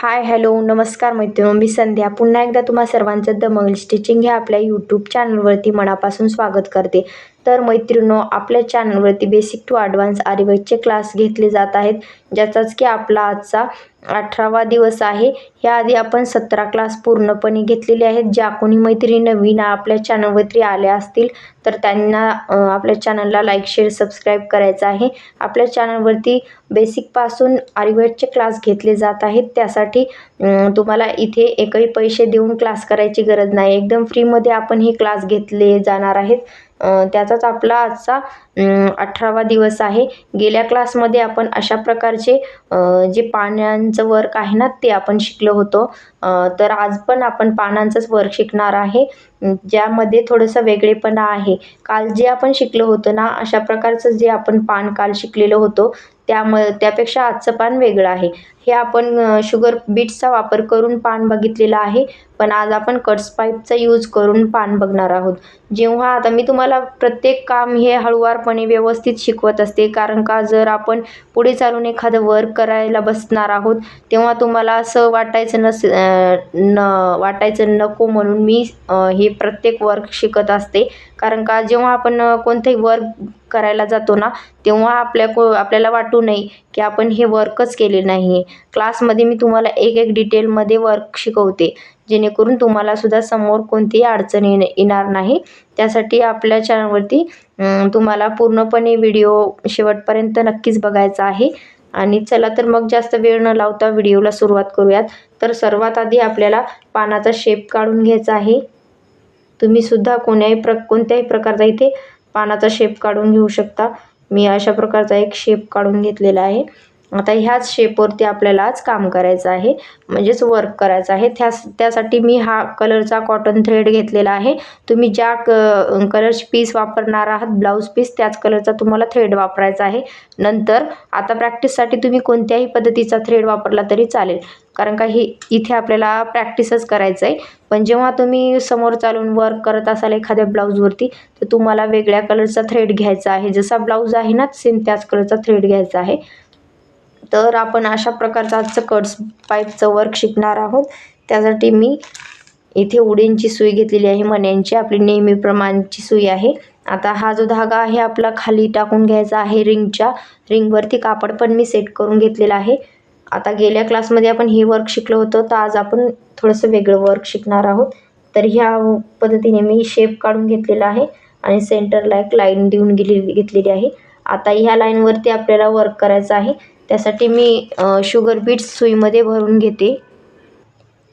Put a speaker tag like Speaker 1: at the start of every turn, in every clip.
Speaker 1: Hi hello नमस्कार मैत्रिणी मी संध्या. पुन्हा एकदा तुम्हा सर्वांचं दमंग स्टिचिंग ह्या आपल्या यूट्यूब चॅनलवरती मनापासून स्वागत करते. तर मैत्रिणो आपल्या चॅनलवरती बेसिक टू ॲडव्हान्स आरिवर्कचे क्लास घेतले जात आहेत ज्याचाच की आपला आजचा अठरावा दिवस आहे. ह्याआधी आपण सतरा क्लास पूर्णपणे घेतलेले आहेत. ज्या कोणी मैत्रिणी नवीन आपल्या चॅनलवरती आल्या असतील तर त्यांना आपल्या चॅनलला लाईक शेअर सबस्क्राईब करायचं आहे. आपल्या चॅनलवरती बेसिकपासून आरिवर्कचे क्लास घेतले जात आहेत. त्यासाठी तुम्हाला इथे एकही पैसे देऊन क्लास करायची गरज नाही. एकदम फ्रीमध्ये आपण हे क्लास घेतले जाणार आहेत. त्याचाच आपला आजचा अठरावा दिवस आहे. गेल्या क्लासमध्ये आपण अशा प्रकारचे जे पानांचं वर्क आहे ना ते आपण शिकलो होतो. तर आज पण आपण पानांचंच वर्क शिकणार आहे. ज्यामध्ये थोडंसं वेगळेपणा आहे. काल जे आपण शिकलो होतो ना अशा प्रकारचं जे आपण पान काल शिकलेलो होतो त्याम त्यापेक्षा आजचं पान वेगळं आहे. हे आपण शुगर बीट्सचा वापर करून पान बघितलेलं आहे. पण आज आपण कट्स पाईपचा यूज करून पान बघणार आहोत. जेव्हा आता मी तुम्हाला प्रत्येक काम हे हळूवारपणे व्यवस्थित शिकवत असते कारण का जर आपण पुढे चालून एखादं वर्क करायला बसणार आहोत तेव्हा तुम्हाला असं वाटायचं नस न वाटायचं नको म्हणून मी हे प्रत्येक वर्क शिकत असते. कारण का जेव्हा आपण कोणतंही वर्क करायला जातो ना तेव्हा आपल्या को आपल्याला वाटू नये की आपण हे वर्कच केले नाही आहे क्लासमध्ये मी तुम्हाला एक एक डिटेलमध्ये वर्क शिकवते. जेणेकरून तुम्हाला सुद्धा समोर कोणतीही अडचण येणे येणार नाही. त्यासाठी आपल्या चॅनलवरती तुम्हाला पूर्णपणे व्हिडिओ शेवटपर्यंत नक्कीच बघायचा आहे. आणि चला तर मग जास्त वेळ न लावता व्हिडिओला सुरुवात करूयात. तर सर्वात आधी आपल्याला पानाचा शेप काढून घ्यायचा आहे. तुम्ही सुद्धा कोण्याही प्र कोणत्याही प्रकारचा इथे पानाचा शेप काढून घेऊ शकता. मी अशा प्रकारचा एक शेप काढून घेतलेला आहे. आता ह्याच शेपवरती आपल्याला आज काम करायचं आहे म्हणजेच वर्क करायचं आहे. त्या त्यासाठी मी हा कलरचा कॉटन थ्रेड घेतलेला आहे. तुम्ही ज्या क कलरची पीस वापरणार आहात ब्लाऊज पीस त्याच कलरचा तुम्हाला थ्रेड वापरायचा आहे. नंतर आता प्रॅक्टिससाठी तुम्ही कोणत्याही पद्धतीचा थ्रेड वापरला तरी चालेल. कारण का ही इथे आपल्याला प्रॅक्टिसच करायचं आहे पण जेव्हा तुम्ही समोर चालून वर्क करत असाल एखाद्या ब्लाऊजवरती तर तुम्हाला वेगळ्या कलरचा थ्रेड घ्यायचा आहे. जसा ब्लाऊज आहे ना सेम त्याच कलरचा थ्रेड घ्यायचा आहे. तर आपण अशा प्रकारचं आजचं कट्स पाईपचं वर्क शिकणार आहोत. त्यासाठी मी इथे उडींची सुई घेतलेली आहे मण्यांची. आपली नेहमीप्रमाणची सुई आहे. आता हा जो धागा आहे आपला खाली टाकून घ्यायचा आहे रिंगच्या. रिंगवरती कापड पण मी सेट करून घेतलेला आहे. आता गेल्या क्लासमध्ये आपण हे वर्क शिकलो होतं तर आज आपण थोडंसं वेगळं वर्क शिकणार आहोत. तर ह्या पद्धतीने मी शेप काढून घेतलेला आहे आणि सेंटरला एक लाईन देऊन गेली घेतलेली आहे. आता ह्या लाईनवरती आपल्याला वर्क करायचं आहे. त्यासाठी मी शुगर बीट्स सुईमध्ये भरून घेते.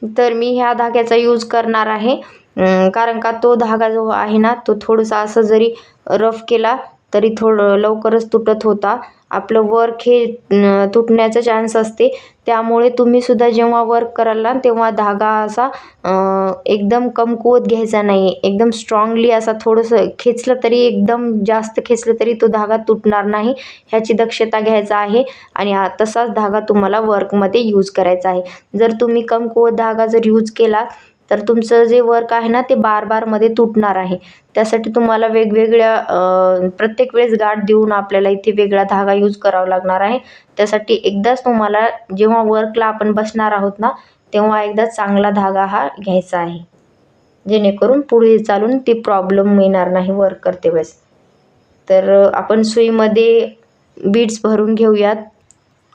Speaker 1: तर मी ह्या धाग्याचा यूज करणार आहे. कारण का तो धागा जो आहे ना तो थोडासा असं जरी रफ केला तरी थोडं लवकरच तुटत होता. आपलं वर्क हे तुटण्याचा चान्स असते. त्यामुळे तुम्हीसुद्धा जेव्हा वर्क कराल तेव्हा धागा असा एकदम कमकुवत घ्यायचा नाही एकदम स्ट्रॉंगली असा थोडंसं खेचलं तरी एकदम जास्त खेचलं तरी तो धागा तुटणार नाही. ह्याची दक्षता घ्यायचा आहे आणि तसाच धागा तुम्हाला वर्कमध्ये यूज करायचा आहे. जर तुम्ही कमकुवत धागा जर यूज केला तर तुमचं जे वर्क आहे ना ते बार बारमध्ये तुटणार आहे. त्यासाठी तुम्हाला वेगवेगळ्या प्रत्येक वेळेस गाठ देऊन आपल्याला इथे वेगळा धागा यूज करावा लागणार आहे. त्यासाठी एकदाच तुम्हाला जेव्हा वर्कला आपण बसणार आहोत ना तेव्हा एकदा चांगला धागा हा घ्यायचा आहे. जेणेकरून पुढे चालून ती प्रॉब्लेम येणार नाही वर्क करते वेळेस. तर आपण सुईमध्ये बीड्स भरून घेऊयात.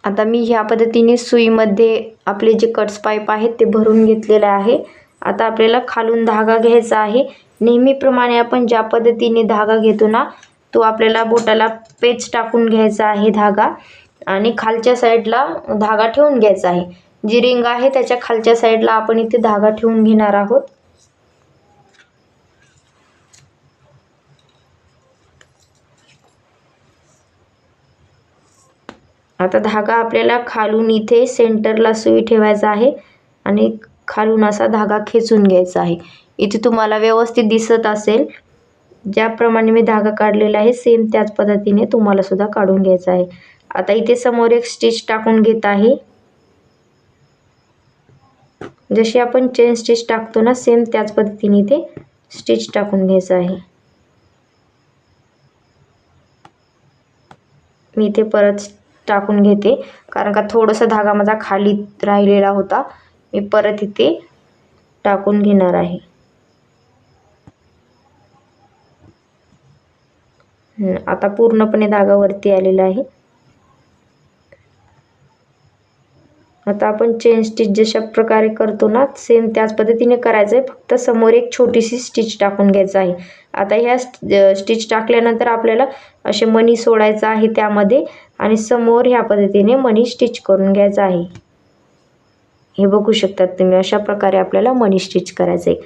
Speaker 1: आता मी ह्या पद्धतीने सुईमध्ये आपले जे कट्स पाईप आहेत ते भरून घेतलेले आहे. आता आपल्याला खालून धागा घ्यायचा आहे. नेहमीप्रमाणे आपण ज्या पद्धतीने धागा घेतो ना तो आपल्याला बोटाला पेच टाकून घ्यायचा आहे धागा आणि खालच्या साईडला धागा ठेवून घ्यायचा आहे. जी रिंग आहे त्याच्या खालच्या साईडला आपण इथे धागा ठेवून घेणार आहोत. आता धागा आपल्याला खालून इथे सेंटरला सुई ठेवायचा आहे आणि खालून असा धागा खेचून घ्यायचा आहे. इथे तुम्हाला व्यवस्थित दिसत असेल. ज्याप्रमाणे मी धागा काढलेला आहे सेम त्याच पद्धतीने तुम्हाला सुद्धा काढून घ्यायचा आहे. आता इथे समोर एक स्टिच टाकून घेत आहे. जशी आपण चेन स्टिच टाकतो ना सेम त्याच पद्धतीने इथे स्टिच टाकून घ्यायचं आहे. मी इथे परत टाकून घेते. कारण का थोडंसं धागा माझा खाली राहिलेला होता. मी परत इथे टाकून घेणार आहे. आता पूर्णपणे धागावरती आलेला आहे. आता आपण चेन स्टिच जशा प्रकारे करतो ना सेम त्याच पद्धतीने करायचं आहे फक्त समोर एक छोटीशी स्टिच टाकून घ्यायचं आहे. आता ह्या स्टिच टाकल्यानंतर आपल्याला असे मणी सोडायचं आहे त्यामध्ये आणि समोर ह्या पद्धतीने मणी स्टिच करून घ्यायचं आहे. हे बघू शकतात तुम्ही अशा प्रकारे आपल्याला मनी स्टिच करायचं आहे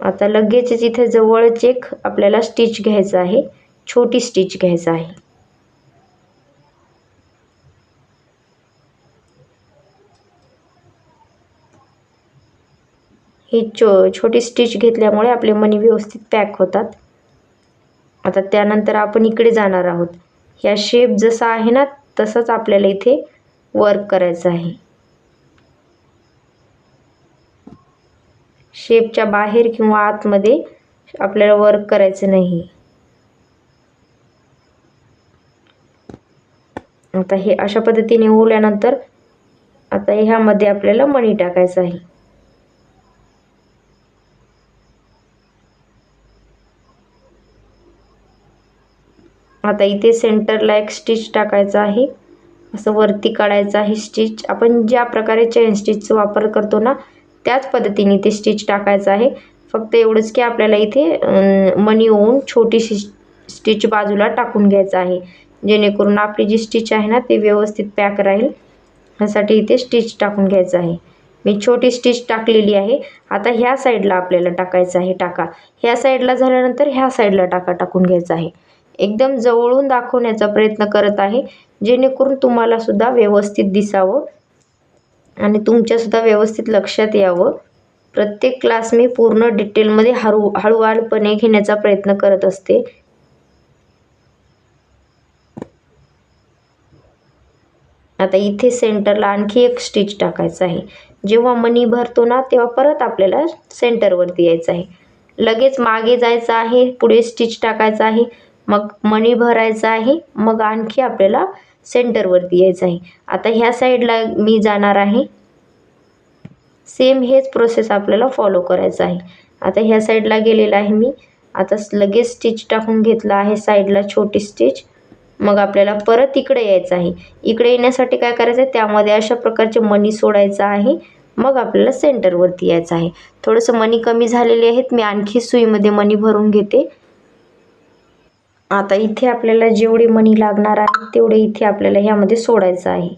Speaker 1: आता लगेचच इथे जवळच एक आपल्याला स्टिच घ्यायचं आहे. छोटी स्टिच घ्यायचं आहे. ही चो छोटी स्टिच घेतल्यामुळे आपले मनी व्यवस्थित पॅक होतात. आता त्यानंतर आपण इकडे जाणार आहोत. ह्या शेप जसा आहे ना तसंच आपल्याला इथे वर्क करायचं आहे. शेपच्या बाहेर किंवा आतमध्ये आपल्याला वर्क करायचं नाही. आता हे अशा पद्धतीने ओवल्यानंतर आता ह्यामध्ये आपल्याला मणी टाकायचं आहे. आता इथे सेंटरला एक स्टिच टाकायचा आहे. असं वरती काढायचं आहे स्टिच आपण ज्या प्रकारे चेन स्टिचचा वापर करतो ना त्याच पद्धतीने ते स्टिच टाकायचं आहे. फक्त एवढंच की आपल्याला इथे मनी होऊन छोटीशी स्टिच बाजूला टाकून घ्यायचं आहे. जेणेकरून आपली जी स्टिच आहे ना ती व्यवस्थित पॅक राहील. ह्यासाठी इथे स्टिच टाकून घ्यायचं आहे. मी छोटी स्टिच टाकलेली आहे. आता ह्या साईडला आपल्याला टाकायचं आहे टाका. ह्या साईडला झाल्यानंतर ह्या साईडला टाका टाकून घ्यायचं आहे. एकदम जवळून दाखवण्याचा प्रयत्न करत आहे. जेणेकरून तुम्हाला सुद्धा व्यवस्थित दिसावं. आणि तुमच्यासुद्धा व्यवस्थित लक्षात यावं. प्रत्येक क्लास मी पूर्ण डिटेलमध्ये हळू हळूवारपणे घेण्याचा प्रयत्न करत असते. आता इथे सेंटरला आणखी एक स्टिच टाकायचं आहे. जेव्हा मनी भरतो ना तेव्हा परत आपल्याला सेंटरवरती यायचं आहे. लगेच मागे जायचं आहे पुढे स्टिच टाकायचं आहे. मग मणी भरायचा आहे. मग आणखी आपल्याला सेंटरवरती यायचं आहे. आता ह्या साईडला मी जाणार आहे. सेम हेच प्रोसेस आपल्याला फॉलो करायचं आहे. आता ह्या साईडला गेलेला आहे मी. आता लगेच स्टिच टाकून घेतला आहे साईडला छोटी स्टिच. मग आपल्याला परत इकडे यायचं आहे. इकडे येण्यासाठी काय करायचं आहे? त्यामध्ये अशा प्रकारचे मनी सोडायचं आहे. मग आपल्याला सेंटरवरती यायचं आहे. थोडंसं मनी कमी झालेले आहेत. मी आणखी सुईमध्ये मनी भरून घेते. आता इथे आपल्याला जेवढे मणी लागणार आहे तेवढे इथे आपल्याला ह्यामध्ये सोडायचं आहे.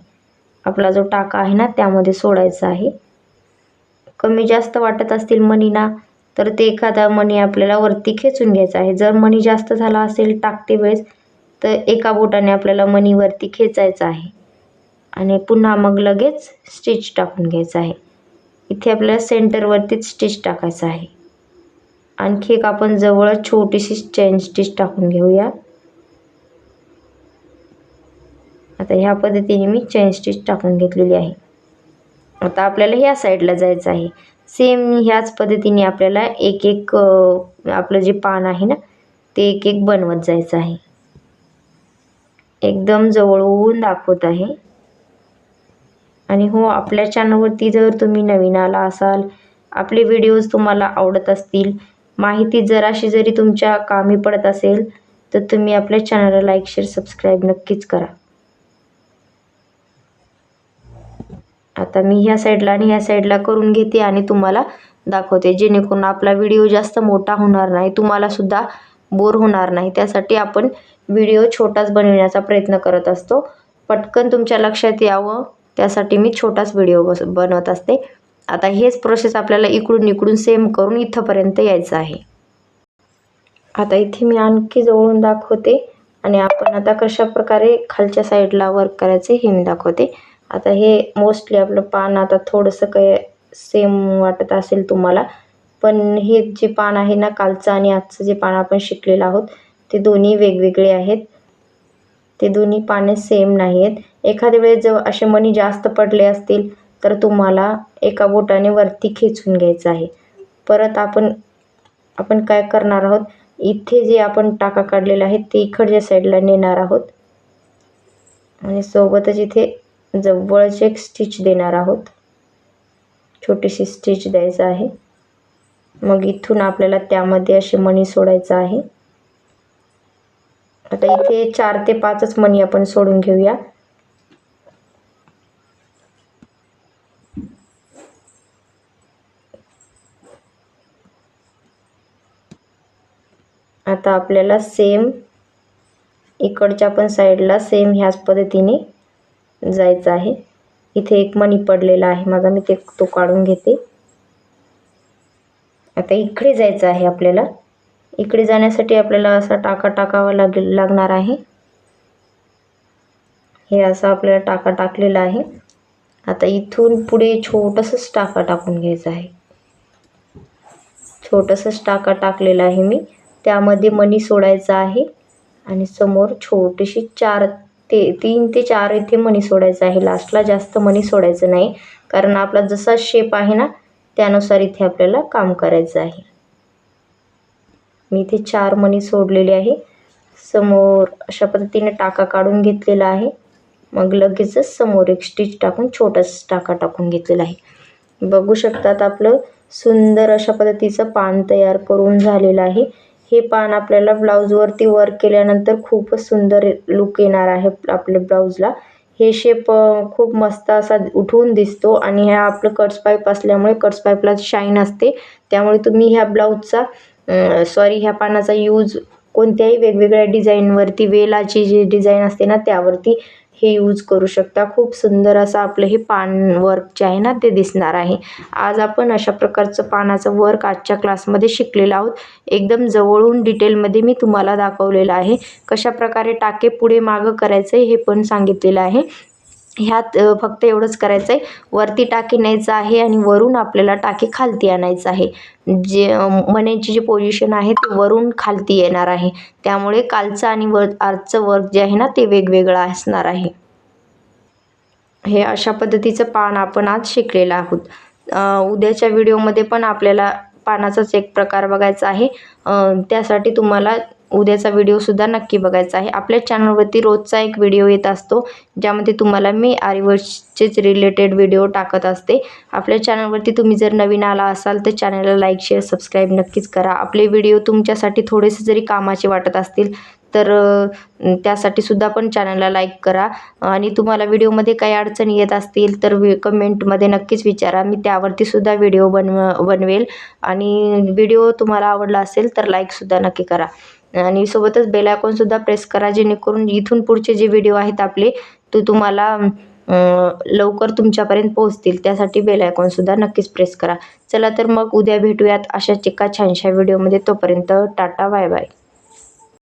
Speaker 1: आपला जो टाका आहे ना त्यामध्ये सोडायचा आहे. कमी जास्त वाटत असतील मनीना तर ते एखादा मणी आपल्याला वरती खेचून घ्यायचा आहे. जर मणी जास्त झाला असेल टाकते वेळेस तर एका बोटाने आपल्याला मणी वरती खेचायचं आहे. आणि पुन्हा मग लगेच स्टिच टाकून घ्यायचं आहे. इथे आपल्याला सेंटरवरतीच स्टिच टाकायचं आहे. आणखी एक आपण जवळ छोटीशी चेन स्टिच टाकून घेऊया. आता ह्या पद्धतीने मी चेन स्टिच टाकून घेतलेली आहे. आता आपल्याला ह्या साईडला जायचं आहे. सेम ह्याच पद्धतीने आपल्याला एक एक आपलं जे पान आहे ना ते एक एक बनवत जायचं आहे. एकदम जवळून दाखवत आहे. आणि हो आपल्या चॅनलवरती जर तुम्ही नवीन आला असाल आपले व्हिडिओज तुम्हाला आवडत असतील माहिती जराशी जरी तुमच्या कामी पडत असेल तर तुम्ही आपल्या चॅनलला लाईक शेअर सबस्क्राईब नक्कीच करा. आता मी ह्या साईडला आणि ह्या साईडला करून घेते आणि तुम्हाला दाखवते. जेणेकरून आपला व्हिडिओ जास्त मोठा होणार नाही तुम्हालासुद्धा बोर होणार नाही. त्यासाठी आपण व्हिडिओ छोटाच बनविण्याचा प्रयत्न करत असतो. पटकन तुमच्या लक्षात यावं. त्यासाठी मी छोटाच व्हिडिओ बस बनवत असते. आता हेच प्रोसेस आपल्याला इकडून इकडून सेम करून इथंपर्यंत यायचं आहे. आता इथे मी आणखी जवळून दाखवते आणि आपण आता कशा प्रकारे खालच्या साईडला वर्क करायचे हे मी दाखवते. आता हे मोस्टली आपलं पान आता थोडंसं काही सेम वाटत असेल तुम्हाला पण हे जे पान आहे ना कालचं आणि आजचं जे पान आपण शिकलेलं आहोत ते दोन्ही वेगवेगळे आहेत. ते दोन्ही पाने सेम नाही आहेत एखाद्या वेळेस जर असे मणी जास्त पडले असतील तर तुम्हाला एका बोटाने वरती खेचून घ्यायचं आहे. परत आपण आपण काय करणार आहोत? इथे जे आपण टाका काढलेला आहे ते इकडच्या साईडला नेणार आहोत. आणि सोबतच इथे जवळच एक स्टिच देणार आहोत. छोटीशी स्टिच द्यायचं आहे. मग इथून आपल्याला त्यामध्ये असे मणी सोडायचं आहे. आता इथे चार ते पाचच मणी आपण सोडून घेऊया. आता आपल्याला सेम इकडच्या पण साईडला सेम ह्याच पद्धतीने जायचं आहे. इथे एक मणी पडलेला आहे. माझा मी ते तो काढून घेते. आता इकडे जायचं आहे आपल्याला. इकडे जाण्यासाठी आपल्याला असा टाका टाकावा लागेल लागणार आहे. हे असं आपल्याला टाका टाकलेला आहे. आता इथून पुढे छोटंसंच टाका टाकून घ्यायचं आहे. छोटंसंच टाका टाकलेला आहे मी. त्यामध्ये मनी सोडायचा आहे. आणि समोर छोटीशी चार ते तीन ते चार इथे मणी सोडायचं आहे. लास्टला जास्त मणी सोडायचं नाही. कारण आपला जसा शेप आहे ना त्यानुसार इथे आपल्याला काम करायचं आहे. मी इथे चार मणी सोडलेली आहे. समोर अशा पद्धतीने टाका काढून घेतलेला आहे. मग लगेचच समोर एक स्टिच टाकून छोटासा टाका टाकून घेतलेला आहे. बघू शकतात आपलं सुंदर अशा पद्धतीचं पान तयार करून झालेलं आहे. हे पान आपल्याला ब्लाऊजवरती वर्क केल्यानंतर खूपच सुंदर लुक येणार आहे आपल्या ब्लाऊजला हे शेप खूप मस्त असा उठून दिसतो आणि ह्या आपलं कट्स पाईप असल्यामुळे कट्स पाईपला शाईन असते. त्यामुळे तुम्ही ह्या ब्लाऊजचा सॉरी ह्या पानाचा यूज कोणत्याही वेगवेगळ्या डिझाईनवरती वेलाची जी डिझाईन असते ना त्यावरती हे यूज करू शकता. खूप सुंदर असं आपलं हे पान वर्क जे आहे ना ते दिसणार आहे. आज आपण अशा प्रकारचं पानाचं वर्क आजच्या क्लासमध्ये शिकलेलं आहोत. एकदम जवळून डिटेलमध्ये मी तुम्हाला दाखवलेलं आहे. कशा प्रकारे टाके पुढे मागं करायचं हे पण सांगितलेलं आहे. ह्यात फक्त एवढंच करायचं आहे वरती टाकी न्यायचं आहे आणि वरून आपल्याला टाकी खालती आणायचं आहे. जे मण्याची जी पोझिशन आहे ती वरून खालती येणार आहे. त्यामुळे कालचं आणि वर आजचं वर्क जे आहे ना ते वेगवेगळं असणार आहे. हे अशा पद्धतीचं पान आपण आज शिकलेलं आहोत. उद्याच्या व्हिडिओमध्ये पण आपल्याला पानाचाच एक प्रकार बघायचा आहे. त्यासाठी तुम्हाला उद्याचा व्हिडिओसुद्धा नक्की बघायचा आहे. आपल्या चॅनलवरती रोजचा एक व्हिडिओ येत असतो ज्यामध्ये तुम्हाला मी आरिवर्सचेच रिलेटेड व्हिडिओ टाकत असते. आपल्या चॅनलवरती तुम्ही जर नवीन आला असाल तर चॅनलला लाईक शेअर सबस्क्राईब नक्कीच करा. आपले व्हिडिओ तुमच्यासाठी थोडेसे जरी कामाचे वाटत असतील तर त्यासाठी सुद्धा पण चॅनलला लाईक करा. आणि तुम्हाला व्हिडिओमध्ये काही अडचणी येत असतील तर कमेंटमध्ये नक्कीच विचारा. मी त्यावरती सुद्धा व्हिडिओ बनव बनवेल. आणि व्हिडिओ तुम्हाला आवडला असेल तर लाईकसुद्धा नक्की करा. आणि सोबतच बेल आयकॉनसुद्धा प्रेस करा जेणेकरून इथून पुढचे जे व्हिडिओ आहेत आपले तो तुम्हाला लवकर तुमच्यापर्यंत पोहोचतील. त्यासाठी बेल आयकॉनसुद्धा नक्कीच प्रेस करा. चला तर मग उद्या भेटूयात अशाच एका छानशा व्हिडिओमध्ये तोपर्यंत टाटा बाय बाय